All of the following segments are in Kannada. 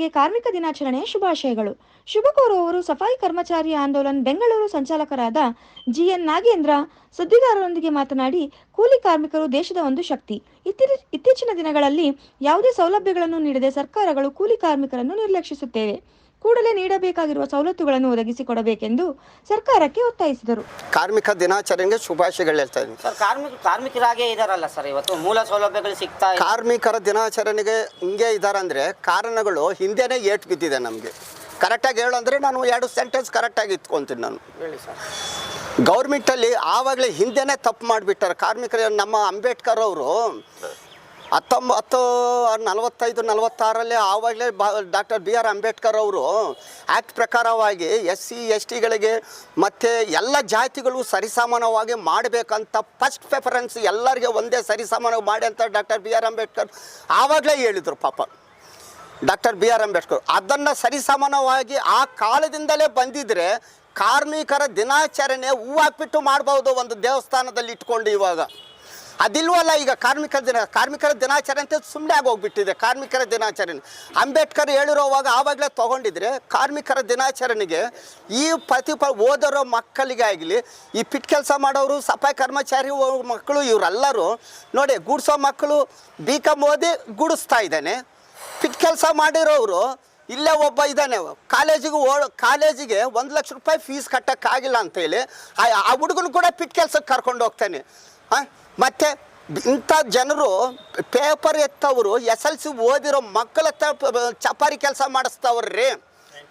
ದಿನಾಚರಣೆಗೆ ಕಾರ್ಮಿಕ ದಿನಾಚರಣೆಯ ಶುಭಾಶಯಗಳು. ಶುಭ ಕೋರುವವರು ಸಫಾಯಿ ಕರ್ಮಚಾರಿ ಆಂದೋಲನ್ ಬೆಂಗಳೂರು ಸಂಚಾಲಕರಾದ ಜಿಎನ್ ನಾಗೇಂದ್ರ. ಸುದ್ದಿಗಾರರೊಂದಿಗೆ ಮಾತನಾಡಿ, ಕೂಲಿ ಕಾರ್ಮಿಕರು ದೇಶದ ಒಂದು ಶಕ್ತಿ. ಇತ್ತೀ- ಇತ್ತೀಚಿನ ದಿನಗಳಲ್ಲಿ ಯಾವುದೇ ಸೌಲಭ್ಯಗಳನ್ನು ನೀಡದೆ ಸರ್ಕಾರಗಳು ಕೂಲಿ ಕಾರ್ಮಿಕರನ್ನು ನಿರ್ಲಕ್ಷಿಸುತ್ತೇವೆ. ಕೂಡಲೇ ನೀಡಬೇಕಾಗಿರುವ ಸವಲತ್ತುಗಳನ್ನು ಒದಗಿಸಿಕೊಡಬೇಕೆಂದು ಸರ್ಕಾರಕ್ಕೆ ಒತ್ತಾಯಿಸಿದರು. ಕಾರ್ಮಿಕ ದಿನಾಚರಣೆಗೆ ಶುಭಾಶಯಗಳು ಹೇಳ್ತಾ ಇದ್ದೀನಿ. ಸರ್ ಕಾರ್ಮಿಕ ಕಾರ್ಮಿಕರಾಗೇ ಇದಾರಲ್ಲ ಸರ್ ಇವತ್ತು ಮೂಲ ಸೌಲಭ್ಯಗಳು ಸಿಗ್ತಾ ಇಲ್ಲ ಕಾರ್ಮಿಕರ ದಿನಾಚರಣೆಗೆ ಹಿಂಗೆ ಇದ್ದಾರಂದ್ರೆ ಕಾರಣಗಳು ಹಿಂದೆನೇ ಏಟ್ ಬಿದ್ದಿದೆ ನಮಗೆ. ಕರೆಕ್ಟಾಗಿ ಹೇಳೋಂದ್ರೆ ನಾನು ಎರಡು ಸೆಂಟೆನ್ಸ್ ಕರೆಕ್ಟಾಗಿ ಇಟ್ಕೊತೀನಿ ನಾನು. ಹೇಳಿ ಸರ್. ಗೌರ್ಮೆಂಟಲ್ಲಿ ಆವಾಗಲೇ ಹಿಂದೆನೇ ತಪ್ಪು ಮಾಡಿಬಿಟ್ಟಾರೆ. ಕಾರ್ಮಿಕರ ನಮ್ಮ ಅಂಬೇಡ್ಕರ್ ಅವರು ಹತ್ತೊಂಬತ್ತು ನಲವತ್ತೈದು ನಲವತ್ತಾರಲ್ಲೇ ಆವಾಗಲೇ ಬಾ ಡಾಕ್ಟರ್ ಬಿ ಆರ್ ಅಂಬೇಡ್ಕರ್ ಅವರು ಆ್ಯಕ್ಟ್ ಪ್ರಕಾರವಾಗಿ ಎಸ್ ಸಿ ಎಸ್ ಟಿಗಳಿಗೆ ಮತ್ತು ಎಲ್ಲ ಜಾತಿಗಳು ಸರಿಸಮಾನವಾಗಿ ಮಾಡಬೇಕಂತ ಫಸ್ಟ್ ಪ್ರಿಫರೆನ್ಸ್ ಎಲ್ಲರಿಗೆ ಒಂದೇ ಸರಿಸಮಾನವಾಗಿ ಮಾಡಿ ಅಂತ ಡಾಕ್ಟರ್ ಬಿ ಆರ್ ಅಂಬೇಡ್ಕರ್ ಆವಾಗಲೇ ಹೇಳಿದರು ಪಾಪ. ಡಾಕ್ಟರ್ ಬಿ ಆರ್ ಅಂಬೇಡ್ಕರ್ ಅದನ್ನು ಸರಿಸಮಾನವಾಗಿ ಆ ಕಾಲದಿಂದಲೇ ಬಂದಿದ್ದರೆ ಕಾರ್ಮಿಕರ ದಿನಾಚರಣೆ ಹೂ ಹಾಕ್ಬಿಟ್ಟು ಮಾಡ್ಬೋದು ಒಂದು ದೇವಸ್ಥಾನದಲ್ಲಿ ಇಟ್ಕೊಂಡು ಇವಾಗ. ಅದಿಲ್ವಲ್ಲ, ಈಗ ಕಾರ್ಮಿಕರ ದಿನ, ಕಾರ್ಮಿಕರ ದಿನಾಚರಣೆ ಅಂತ ಸುಮ್ಮನೆ ಆಗೋಗ್ಬಿಟ್ಟಿದೆ, ಕಾರ್ಮಿಕರ ದಿನಾಚರಣೆ. ಅಂಬೇಡ್ಕರ್ ಹೇಳಿರೋವಾಗ ಆವಾಗಲೇ ತೊಗೊಂಡಿದ್ರೆ ಕಾರ್ಮಿಕರ ದಿನಾಚರಣೆಗೆ ಈ ಪ್ರತಿಫಲ ಓದರೋ ಮಕ್ಕಳಿಗೆ ಆಗಲಿ, ಈ ಪಿಟ್ ಕೆಲಸ ಮಾಡೋರು, ಸಫಾಯಿ ಕರ್ಮಚಾರಿ ಮಕ್ಕಳು ಇವರೆಲ್ಲರೂ ನೋಡಿ ಗುಡಿಸೋ ಮಕ್ಕಳು ಬಿ ಕಾಮ್ ಓದಿ ಗುಡಿಸ್ತಾ ಇದ್ದಾನೆ. ಪಿಟ್ ಕೆಲಸ ಮಾಡಿರೋರು ಇಲ್ಲೇ ಒಬ್ಬ ಇದ್ದಾನೆ. ಕಾಲೇಜಿಗೆ ಓ ಕಾಲೇಜಿಗೆ ಒಂದು ಲಕ್ಷ ರೂಪಾಯಿ ಫೀಸ್ ಕಟ್ಟೋಕ್ಕಾಗಿಲ್ಲ ಅಂತೇಳಿ ಆ ಆ ಹುಡುಗನ ಕೂಡ ಪಿಟ್ ಕೆಲ್ಸಕ್ಕೆ ಕರ್ಕೊಂಡು ಹೋಗ್ತಾನೆ. ಮತ್ತು ಇಂಥ ಜನರು ಪೇಪರ್ ಎತ್ತವರು ಎಸ್ ಎಲ್ ಸಿ ಓದಿರೋ ಮಕ್ಕಳ ಚಪಾರಿ ಕೆಲಸ ಮಾಡಿಸ್ತವ್ರಿ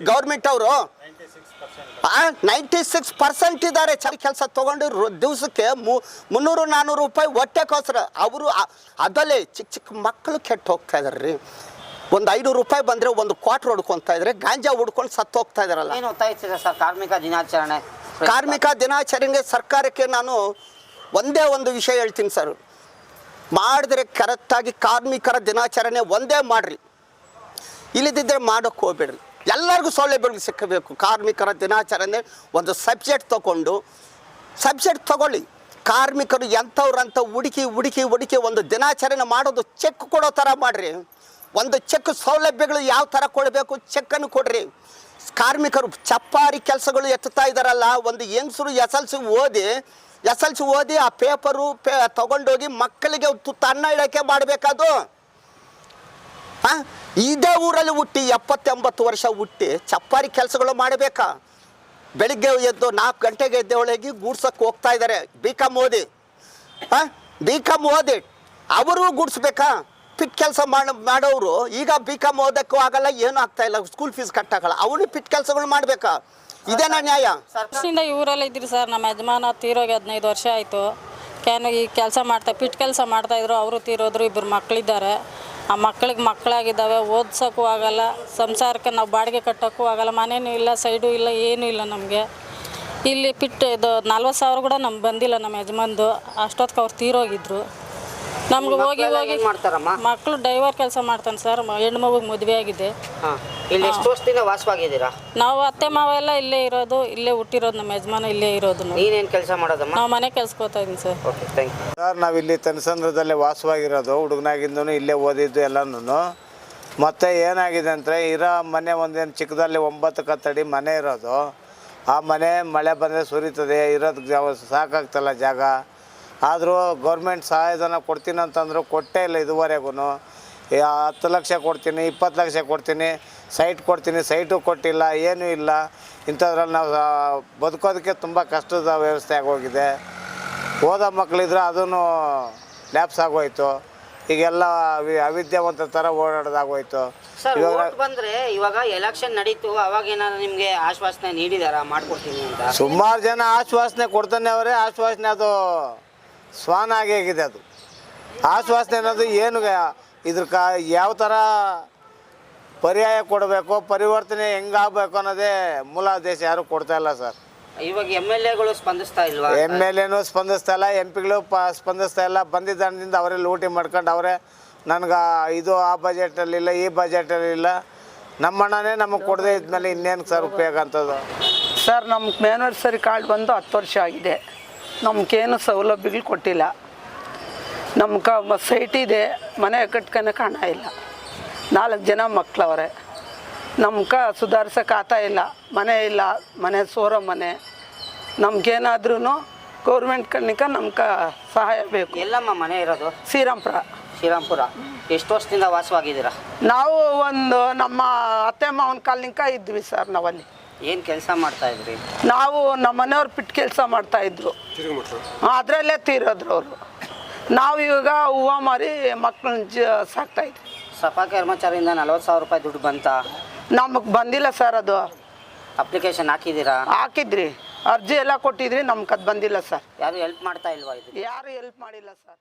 ಗೌರ್ಮೆಂಟ್ ಅವರು. ನೈಂಟಿ ಸಿಕ್ಸ್ ಪರ್ಸೆಂಟ್ ಇದ್ದಾರೆ ಚ ಕೆಲಸ ತೊಗೊಂಡು ದಿವಸಕ್ಕೆ ಮುನ್ನೂರು ನಾನ್ನೂರು ರೂಪಾಯಿ ಹೊಟ್ಟೆಗೋಸ್ಕರ ಅವರು ಅದಲ್ಲೇ ಚಿಕ್ಕ ಚಿಕ್ಕ ಮಕ್ಕಳು ಕೆಟ್ಟು ಹೋಗ್ತಾ ಇದಾರೆ ರೀ ಒಂದು ಐನೂರು ರೂಪಾಯಿ ಬಂದರೆ ಒಂದು ಕ್ವಾರ್ಟರ್ ಹೊಡ್ಕೊತಾ ಇದ್ರೆ. ಗಾಂಜಾ ಹುಡ್ಕೊಂಡು ಸತ್ತು ಹೋಗ್ತಾ ಇದಾರಲ್ಲ. ಏನು ಕಾರ್ಮಿಕ ದಿನಾಚರಣೆ ಕಾರ್ಮಿಕ ದಿನಾಚರಣೆಗೆ ಸರ್ಕಾರಕ್ಕೆ ನಾನು ಒಂದೇ ಒಂದು ವಿಷಯ ಹೇಳ್ತೀನಿ ಸರ್. ಮಾಡಿದ್ರೆ ಕರೆಕ್ಟಾಗಿ ಕಾರ್ಮಿಕರ ದಿನಾಚರಣೆ ಒಂದೇ ಮಾಡಿರಿ. ಇಲ್ಲದಿದ್ದರೆ ಮಾಡೋಕ್ಕೆ ಹೋಗ್ಬೇಡ್ರಿ. ಎಲ್ಲರಿಗೂ ಸೌಲಭ್ಯಗಳು ಸಿಕ್ಕಬೇಕು. ಕಾರ್ಮಿಕರ ದಿನಾಚರಣೆ ಒಂದು ಸಬ್ಜೆಕ್ಟ್ ತಗೊಂಡು ಸಬ್ಜೆಕ್ಟ್ ತಗೊಳ್ಳಿ. ಕಾರ್ಮಿಕರು ಎಂಥವ್ರಂತ ಹುಡುಕಿ ಹುಡುಕಿ ಹುಡುಕಿ ಒಂದು ದಿನಾಚರಣೆ ಮಾಡೋದು ಚೆಕ್ ಕೊಡೋ ಥರ ಮಾಡಿರಿ. ಒಂದು ಚೆಕ್ ಸೌಲಭ್ಯಗಳು ಯಾವ ಥರ ಕೊಡಬೇಕು ಚೆಕ್ಕನ್ನು ಕೊಡ್ರಿ. ಕಾರ್ಮಿಕರು ಚಪ್ಪಾರಿ ಕೆಲಸಗಳು ಎತ್ತುತ್ತಾ ಇದ್ದಾರಲ್ಲ, ಒಂದು ಹೆಂಗಸರು ಎಸ್ ಎಲ್ ಸಿ ಓದಿ ಎಸ್ ಎಲ್ ಸಿ ಓದಿ ಆ ಪೇಪರು ಪೇ ತಗೊಂಡೋಗಿ ಮಕ್ಕಳಿಗೆ ತುತ್ತು ಅನ್ನ ಇಡೋಕ್ಕೆ ಮಾಡಬೇಕದು? ಆ? ಇದೇ ಊರಲ್ಲಿ ಹುಟ್ಟಿ ಎಪ್ಪತ್ತೆಂಬತ್ತು ವರ್ಷ ಹುಟ್ಟಿ ಚಪ್ಪಾರಿ ಕೆಲಸಗಳು ಮಾಡಬೇಕಾ? ಬೆಳಿಗ್ಗೆ ಎದ್ದು ನಾಲ್ಕು ಗಂಟೆಗೆ ಎದ್ದೇಳಗಿ ಗೂಡ್ಸಕ್ಕೆ ಹೋಗ್ತಾ ಇದ್ದಾರೆ. ಬಿ ಕಾಮ್ ಓದಿ. ಹಾಂ? ಬಿ ಕಾಮ್ ಓದಿ. ಅವರು ಗುಡಿಸ್ಬೇಕಾ? ಪಿಟ್ ಕೆಲಸ ಮಾಡ ಮಾಡೋರು ಈಗ ಬಿ ಕಾಮ್ ಓದೋಕ್ಕೂ ಆಗಲ್ಲ, ಏನೂ ಆಗ್ತಾ ಇಲ್ಲ. ಸ್ಕೂಲ್ ಫೀಸ್ ಕಟ್ಟಾಗಲ್ಲ ಅವನು ಪಿಟ್ ಕೆಲಸಗಳು ಮಾಡಬೇಕಾ? ಇದೇನಾ ನ್ಯಾಯ? ವರ್ಷದಿಂದ ಈ ಊರಲ್ಲಿ ಇದ್ರಿ ಸರ್ ನಮ್ಮ ಯಜಮಾನ ತೀರೋಗಿ ಹದಿನೈದು ವರ್ಷ ಆಯಿತು. ಕ್ಯಾನು ಈ ಕೆಲಸ ಮಾಡ್ತಾ ಪಿಟ್ ಕೆಲಸ ಮಾಡ್ತಾ ಇದ್ರು ಅವರು ತೀರೋದ್ರು ಇಬ್ಬರು ಮಕ್ಕಳಿದ್ದಾರೆ ಆ ಮಕ್ಕಳಿಗೆ ಮಕ್ಕಳಾಗಿದ್ದಾವೆ ಓದ್ಸೋಕ್ಕೂ ಆಗಲ್ಲ ಸಂಸಾರಕ್ಕೆ ನಾವು ಬಾಡಿಗೆ ಕಟ್ಟೋಕ್ಕೂ ಆಗಲ್ಲ ಮನೇನೂ ಇಲ್ಲ ಸೈಡು ಇಲ್ಲ ಏನೂ ಇಲ್ಲ ನಮಗೆ. ಇಲ್ಲಿ ಪಿಟ್ ಇದು ನಲ್ವತ್ತು ಸಾವಿರ ಕೂಡ ನಮ್ಗೆ ಬಂದಿಲ್ಲ ನಮ್ಮ ಯಜಮಾನ್ದು ಅಷ್ಟೊತ್ತಿಗೆ ಅವ್ರು ತೀರೋಗಿದ್ರು. ನಮ್ಗೆ ಹೋಗಿ ಹೋಗಿ ಏನ್ ಮಾಡ್ತಾರಮ್ಮ? ಮಕ್ಕಳು ಡೈವರ್ ಕೆಲಸ ಮಾಡ್ತಾನೆ ಸರ್. ಹೆಣ್ಣು ಮಗುಗೆ ಮದುವೆ ಆಗಿದೆ. ಹಾಂ ಇಲ್ಲಿ ಎಷ್ಟು ವರ್ಷದಿಂದ ವಾಸವಾಗಿದ್ದೀರಾ? ನಾವು ಅತ್ತೆ ಮಾವ ಎಲ್ಲ ಇಲ್ಲೇ ಇರೋದು ಇಲ್ಲೇ ಹುಟ್ಟಿರೋದು ನಮ್ಮ ಯಜಮಾನ ಇಲ್ಲೇ ಇರೋದು ನಾವು ನೀನೇನು ಕೆಲಸ ಮಾಡೋದಮ್ಮ? ನಾವು ಮನೆ ಕೆಲ್ಸಕ್ಕೆ ಇದೀನಿ sir. Okay thank you sir ನಾವಿಲ್ಲಿ ತನಸಂದ್ರದಲ್ಲೇ ವಾಸವಾಗಿರೋದು ಹುಡುಗನಾಗಿಂದನು ಇಲ್ಲೇ ಓದಿದ್ದು ಎಲ್ಲನೂ ಮತ್ತು ಏನಾಗಿದೆ ಅಂದರೆ ಇರೋ ಮನೆ ಒಂದೇನು ಚಿಕ್ಕದಲ್ಲಿ ಒಂಬತ್ತು ಕತ್ತಡಿ ಮನೆ ಇರೋದು. ಆ ಮನೆ ಮಳೆ ಬಂದರೆ ಸುರಿತದೆ ಇರೋದು ಜಾಗ ಸಾಕಾಗ್ತಲ್ಲ ಜಾಗ. ಆದರೂ ಗೌರ್ಮೆಂಟ್ ಸಹಾಯಧನ ಕೊಡ್ತೀನಿ ಅಂತಂದ್ರು ಕೊಟ್ಟೇ ಇಲ್ಲ ಇದುವರೆಗೂ ಹತ್ತು ಲಕ್ಷ ಕೊಡ್ತೀನಿ ಇಪ್ಪತ್ತು ಲಕ್ಷ ಕೊಡ್ತೀನಿ ಸೈಟ್ ಕೊಡ್ತೀನಿ ಸೈಟು ಕೊಟ್ಟಿಲ್ಲ ಏನೂ ಇಲ್ಲ. ಇಂಥದ್ರಲ್ಲಿ ನಾವು ಬದುಕೋದಕ್ಕೆ ತುಂಬ ಕಷ್ಟದ ವ್ಯವಸ್ಥೆ ಆಗೋಗಿದೆ. ಓದೋ ಮಕ್ಕಳಿದ್ರೆ ಅದೂ ಲ್ಯಾಪ್ಸ್ ಆಗೋಯ್ತು. ಈಗೆಲ್ಲ ಅವಿದ್ಯಾವಂತ ಥರ ಓಡಾಡೋದಾಗೋಯ್ತು. ಬಂದರೆ ಇವಾಗ ಬಂದ್ರೆ ಇವಾಗ ಎಲೆಕ್ಷನ್ ನಡೀತು ಅವಾಗ ಏನಾದ್ರು ನಿಮಗೆ ಆಶ್ವಾಸನೆ ನೀಡಿದಾರ? ಮಾಡ್ಕೊಡ್ತೀನಿ ಅಂತ. ಸುಮಾರು ಜನ ಆಶ್ವಾಸನೆ ಕೊಡ್ತಾನೆ ಅವರೇ ಆಶ್ವಾಸನೆ ಅದು ಸ್ವಾನ ಆಗಿ ಆಗಿದೆ ಅದು? ಆಶ್ವಾಸನೆ ಅನ್ನೋದು ಏನು ಇದ್ರ ಕಾ ಯಾವ ಥರ ಪರ್ಯಾಯ ಕೊಡಬೇಕು ಪರಿವರ್ತನೆ ಹೆಂಗಾಗಬೇಕು ಅನ್ನೋದೇ ಮೂಲ ದೇಶ ಯಾರು ಕೊಡ್ತಾ ಇಲ್ಲ ಸರ್. ಇವಾಗ ಎಂ ಎಲ್ ಎಗಳು ಸ್ಪಂದಿಸ್ತಾ ಇಲ್ವಾ? ಎಂ ಎಲ್ ಎನೂ ಸ್ಪಂದಿಸ್ತಾ ಇಲ್ಲ ಎಂ ಪಿಗಳು ಪ ಸ್ಪಂದಿಸ್ತಾ ಇಲ್ಲ ಬಂದಿದ್ದಾನದಿಂದ ಅವರೇ ಲೂಟಿ ಮಾಡ್ಕೊಂಡು ಅವರೇ ನನಗೆ ಇದು ಆ ಬಜೆಟಲ್ಲಿಲ್ಲ ಈ ಬಜೆಟಲ್ಲಿಲ್ಲ ನಮ್ಮ ಹಣನೇ ನಮಗೆ ಕೊಡದೇ ಇದ್ಮೇಲೆ ಇನ್ನೇನು ಸರ್ ಉಪಯೋಗ ಅಂತದ್ದು? ಸರ್ ನಮ್ಗೆ ಮ್ಯಾನುವರ್ಸರಿ ಕಾರ್ಡ್ ಬಂದು ಹತ್ತು ವರ್ಷ ಆಗಿದೆ. ನಮಗೇನು ಸೌಲಭ್ಯಗಳು ಕೊಟ್ಟಿಲ್ಲ. ನಮ್ಮ ಕ ಸೈಟ್ ಇದೆ ಮನೆ ಕಟ್ಕೊಳಕ್ಕೆ ಹಣ ಇಲ್ಲ. ನಾಲ್ಕು ಜನ ಮಕ್ಕಳವ್ರೆ ನಮ್ಗೆ ಸುಧಾರಿಸೋಕೆ ಆತ ಇಲ್ಲ ಮನೆ ಇಲ್ಲ ಮನೆ ಸೋರೋ ಮನೆ. ನಮ್ಗೇನಾದ್ರೂ ಗೌರ್ಮೆಂಟ್ ಕಣ್ಣಿಕ ನಮ್ಗೆ ಸಹಾಯ ಬೇಕು. ಎಲ್ಲಮ್ಮ ಮನೆ ಇರೋದು? ಶ್ರೀರಾಮ್ಪುರ. ಶ್ರೀರಾಮ್ಪುರ. ಎಷ್ಟು ವರ್ಷದಿಂದ ವಾಸವಾಗಿದ್ದೀರಾ? ನಾವು ಒಂದು ನಮ್ಮ ಅತ್ತೆ ಮಾವನ ಕಾಲನಿಕ ಇದ್ವಿ ಸರ್ ನಾವಲ್ಲಿ. ಏನು ಕೆಲಸ ಮಾಡ್ತಾ ಇದ್ರಿ? ನಾವು ನಮ್ಮ ಮನೆಯವ್ರು ಪಿಟ್ ಕೆಲಸ ಮಾಡ್ತಾ ಇದ್ರು. ಅದರಲ್ಲೇ ತೀರೋದ್ರು ಅವರು. ನಾವು ಇವಾಗ ಹೂವು ಮಾರಿ ಮಕ್ಕಳನ್ನ ಜ ಸಾಕ್ತಾ ಇದ್ವಿ. ಸಫಾ ಕರ್ಮಚಾರಿಯಿಂದ ನಲ್ವತ್ತು ಸಾವಿರ ರೂಪಾಯಿ ದುಡ್ಡು ಬಂತ? ನಮಗೆ ಬಂದಿಲ್ಲ ಸರ್ ಅದು. ಅಪ್ಲಿಕೇಶನ್ ಹಾಕಿದ್ದೀರಾ? ಹಾಕಿದ್ರಿ. ಅರ್ಜಿ ಎಲ್ಲ ಕೊಟ್ಟಿದ್ರಿ ನಮ್ಗೆ ಅದು ಬಂದಿಲ್ಲ ಸರ್. ಯಾರು ಹೆಲ್ಪ್ ಮಾಡ್ತಾ ಇಲ್ವಾ ಇದು? ಯಾರು ಹೆಲ್ಪ್ ಮಾಡಿಲ್ಲ ಸರ್.